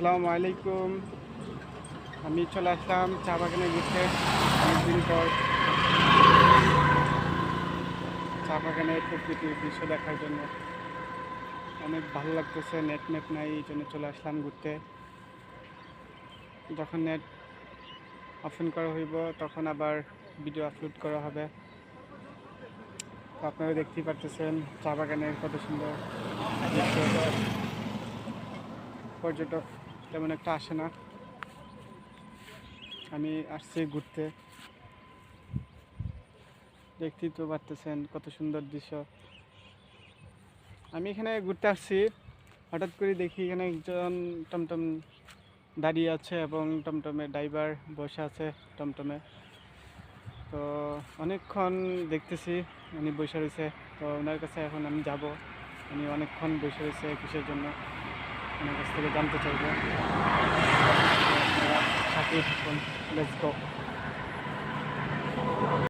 আসসালামু আলাইকুম। আমি চলে আসলাম চা বাগানে ঘুরতে অনেকদিন পর চা বাগানের প্রকৃতির দৃশ্য দেখার জন্য। অনেক ভালো লাগতেছে নেট নেট নাই, এই জন্য চলে আসলাম ঘুরতে। যখন নেট অপশন করা হইব, তখন আবার ভিডিও আপলোড করা হবে। তো আপনারা দেখতেই পারতেছেন, চা বাগানের কত সুন্দর পর্যটক তেমন একটা আসে না। আমি আসছি ঘুরতে। দেখতেই তো পারতেছেন কত সুন্দর দৃশ্য। আমি এখানে ঘুরতে আসছি। হঠাৎ করে দেখি এখানে একজন টমটম দাঁড়িয়ে আছে এবং টমটমে ড্রাইভার বসে আছে টমটমে। তো অনেকক্ষণ দেখতেছি উনি বসে রয়েছে। তো ওনার কাছে এখন আমি যাব। উনি অনেকক্ষণ বসে রয়েছে কিসের জন্য? ওনার কাছ থেকে জানতে চাইব। সাথে এখন লেটস